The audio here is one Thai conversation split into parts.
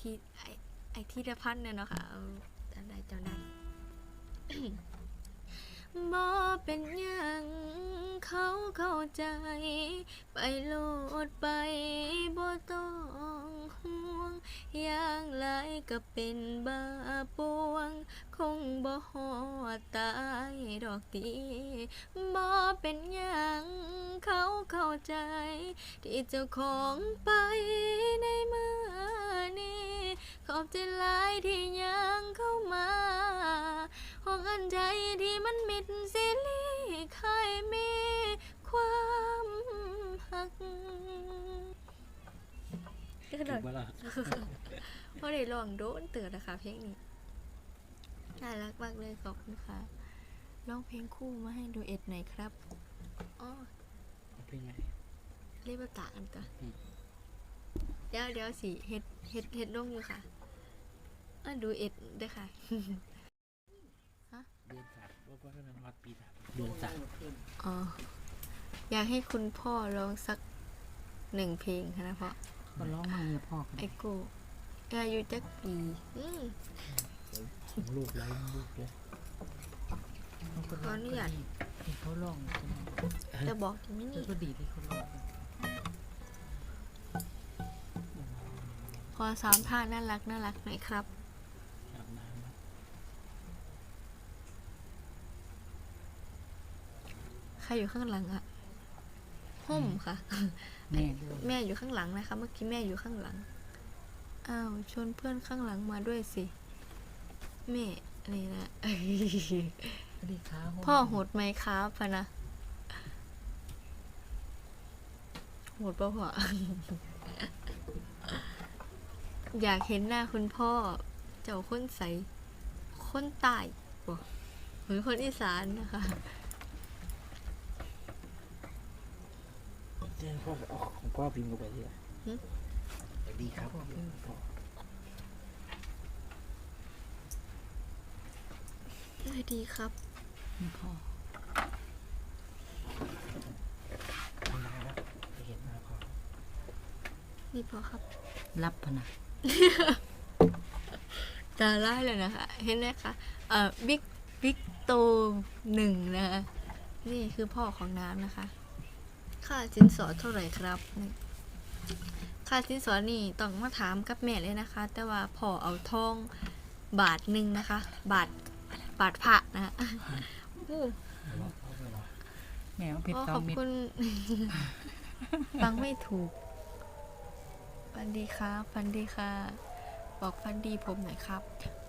ที่ไอไอที่ละพันเนี่ยเนาะค่ะจำได้จำได้บ่เป็นยังเขาเข้าใจ ไปโลดไปบ่ต้องห่วงอย่างไรก็เป็นบ้าปวง คงบ่ฮอดตายดอกตีบ่เป็นยังเขาเข้าใจ ที่เจ้าของไปในเมื่อ อบใจหลายที่ยังเข้ามาห้องอันใจที่มันมิดสิลีเคยมีความหักก็ถูได้กปะล่ะเพราะได้ลองโดนเตือนนะคะเพลงนี้น่ารักมากเลยขอบคุณค่ะร้องเพลงคู่มาให้ดูเอ็ดหน่อยครับอ๋อเอาเพลงไหนเรียกว่าตากันก่อนอืมเดี๋ยวเดี๋ยวสิเฮ็ดเฮ็ดเฮ็ดลงอยู่ค่ะ อะดูเอ็ดด้วยค่ะ เดือนสามว่าว่าเป็นวัดปีสามเดือนสามอ๋อ อยากให้คุณพ่อร้องสักหนึ่งเพลงค่ะนะเพราะก็ร้องมาเงียพ่อกันไอโก้อายุจักปีอืมของลูกแล้วลูกเลยขออนุญาตที่เขาร้องใช่ไหมจะบอกจะไม่เอนี่อก็ดีที่เขาร้องขอสามท่าน่ารักน่ารักหน่อยครับ อาบน้ำครับ ใค รอยู่ข้างหลังอะห่มค่ะ แม่ด้วยแม่อยู่ข้างหลังนะคะ เมื่อกี้แม่อยู่ข้างหลัง อ้าวชวนเพื่อนข้างหลังมาด้วยสิ แม่อะไรนะ สวัสดีค่ะพ่อโหดไหมครับพะนะโหดปะพ่อ อยากเห็นหน้าคุณพ่อ เจ้าคนใสคนใต้บ่เหมือนคนอีสานนะคะ เจอพ่อออกของพ่อพิมพ์ลงไปที่ไหนหึ สวัสดีครับพ่อสวัสดีครับนี่พ่อทำไมครับจะเห็นหน้าพ่อนี่พอครับ รับพะนะตาไล่เลยนะคะ เห็นไหมคะเอ่อบิ๊กบิ๊กโตหนึ่งนะคะ นี่คือพ่อของน้ำนะคะ ค่าสินสอดเท่าไหร่ครับนี่ค่าสินสอดนี่ต้องมาถามกับแม่เลยนะคะ แต่ว่าพ่อเอาทองบาทหนึ่งนะคะ บาทบาทพระนะคะอู้แม่เอาเพชพ่รอสอของบเม็ดคุณฟังไม่ถูกฟันดีครับฟันดีค่ะ บอกฟันดีผมหน่อยครับ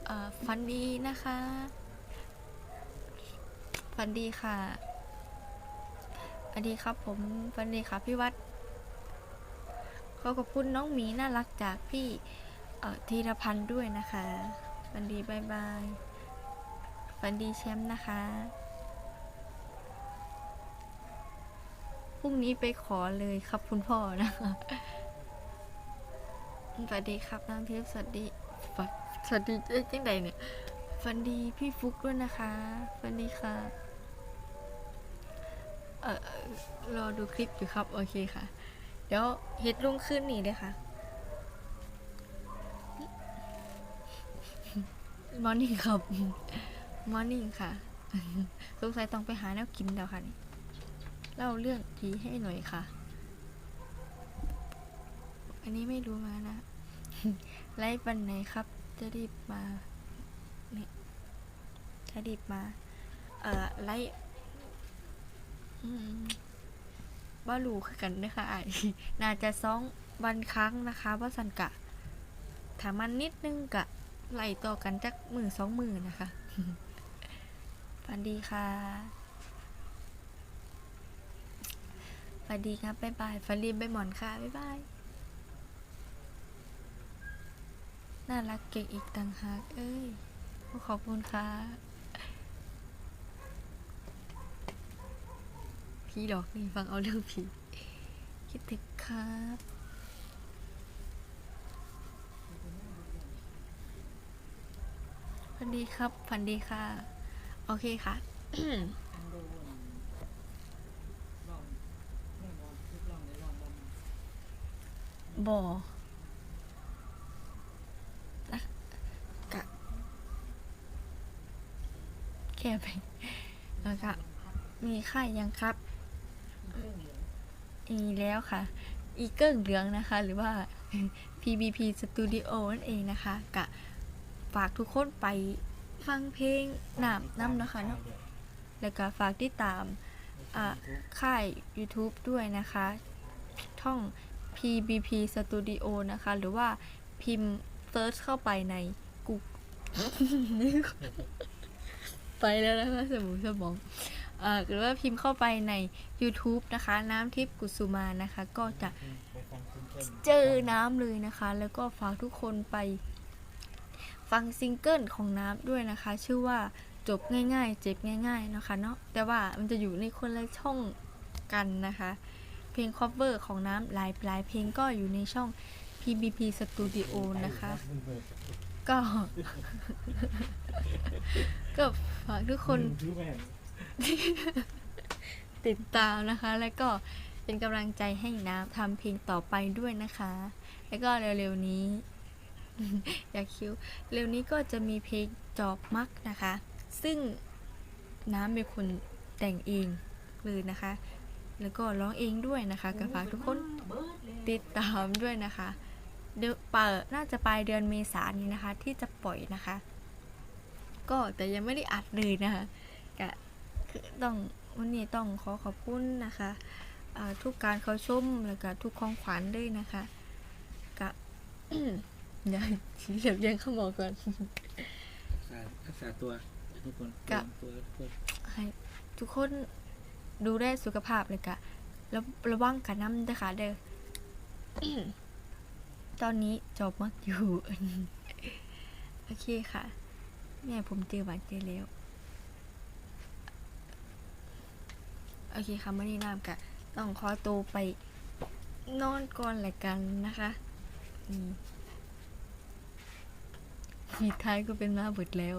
เอ่อฟันดีนะคะ ฟันดีค่ะ ฟันดีครับผมฟันดีค่ะพี่วัดขอขอบคุณน้องหมีน่ารักจากพี่ธีรพันธ์ด้วยนะคะฟันดีบายบายฟันดีแชมป์นะคะพรุ่งนี้ไปขอเลยครับคุณพ่อนะคะสวัสดีครับน้ำทิพย์สวัสดีสวัสดีเอ้ยจังใดเนี่ยฝันดีพี่ฟุกด้วยนะคะฝันดีค่ะ เออรอดูคลิปอยู่ครับ โอเคค่ะ เดี๋ยวเฮ็ดลุ่งขึ้นนี่เลยค่ะมอร์นิ่งครับมอร์นิ่งค่ะสงสัยต้องไปหาแนวกินแล้วค่ะนี่เล่าเรื่องผีให้หน่อยค่ะ อันนี้ไม่รู้มานะ ไลฟ์วันไหนครับ จะรีบมาเนี่ยจะรีบมา เอ่อ ไล ฟ์อืมว่ารู้คือกันนะคะอะน่าจะสองวันครั้งนะคะว่าสันกะถามันนิดนึงกะไหลต่อกันจักมือสองมือนะคะฝันดีค่ะฝันดีครับบ๊ายบายฝันดีบไปหมอนค่ะบ๊ายบายน่ารักเก่งอีกต่างหากเอ้ยขอบคุณค่ะ พี่ดอกนี่ฟังเอาเรื่องผีคิดถึงครับพันดีครับพันดีค่ะ โอเคค่ะบอนกแค่ไปแล้วก็มีไข่ยังครับ อีแล้วค่ะ อีเกิ้งเหลืองนะคะ หรือว่า PBP Studio นั่นเองนะคะกะฝากทุกคนไปฟังเพลงหนามน้ำนะคะเนาะแล้วก็ฝากติดตามอ่าค่าย YouTube ด้วยนะคะ ท่อง PBP Studio นะคะ หรือว่าพิมพ์เซิร์ชเข้าไปใน Google ไปแล้วนะคะสมองสมอง หรือว่าพิมพ์เข้าไปใน YouTube นะคะ น้ำทิพย์กุสุมานะคะ ก็จะเจอน้ำเลยนะคะ แล้วก็ฝากทุกคนไป ฟังซิงเกิลของน้ำด้วยนะคะ ชื่อว่าจบง่าย ๆ เจ็บง่าย ๆ นะคะเนาะแต่ว่ามันจะอยู่ในคนละช่องกันนะคะ เพลง cover ของน้ำหลายหลายเพลงก็อยู่ในช่อง PBP Studio นะคะ ก็ ก็ฝากทุกคน ติดตามนะคะ แล้วก็เป็นกำลังใจให้น้ำทำเพลงต่อไปด้วยนะคะ แล้วก็เร็วๆนี้ อยากคิวเร็วนี้ก็จะมีเพลงจอบมักนะคะ ซึ่งน้ำเป็นคนแต่งเองเลยนะคะ แล้วก็ร้องเองด้วยนะคะก็ฝากทุกคนติดตามด้วยนะคะ เดือนเปิดน่าจะปลายเดือนเมษายนนี้นะคะ ที่จะปล่อยนะคะ ก็แต่ยังไม่ได้อัดเลยนะคะกะ ต้องวันนี้ต้องขอขอบคุณนะคะอ่าทุกการเขาชมแล้วก็ทุกของขวัญด้วยนะคะกะเดี๋ยวเดี๋ยวยังเข้าหมอก่อนรักษารักษาตัวทุกคนกะตัวทุกคนให้ทุกคนดูแลสุขภาพเลยกะแล้วระวังกันน้ำนะคะเด้อตอนนี้จบมักอยู่ โอเคค่ะ แม่ผมเจอหวานเจอแล้ว โอเคค่ะมื่อนี้น้ำกะต้องขอตัวไปนอนก่อนแหละกันนะคะอืมมีท้ายก็เป็นมาเบิดแล้ว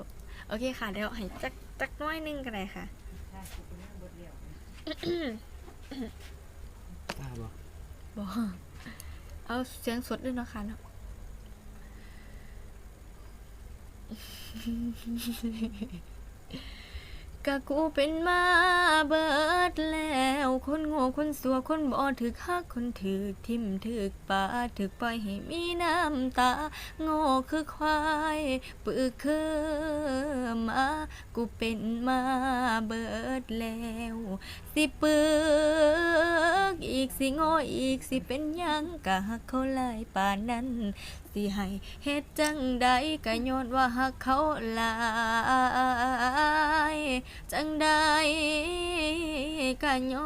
โอเคค่ะ เดี๋ยวให้จักจักน้อยหนึงก็ได้ค่ะกล้าบอกบอกเอาเสียงสดด้วยเนาะคะเนาะ กะกูเป็นมาเบิดแล้ว คนโง่คนสัวคนบ่ถึกฮักคนถึกทิมถึกป่าถึกปล่อยให้มีน้ำตา โง่คือควายปึกคือมากูเป็นมาเบิดแล้ว สิปึกอีกสิโง่อีกสิเป็นยังกะหักเขาหลายป่านนั้นสิให้เฮ็ดจังใดกะย้อนว่าหักเขาหลาย chẳng ได้ cả nhau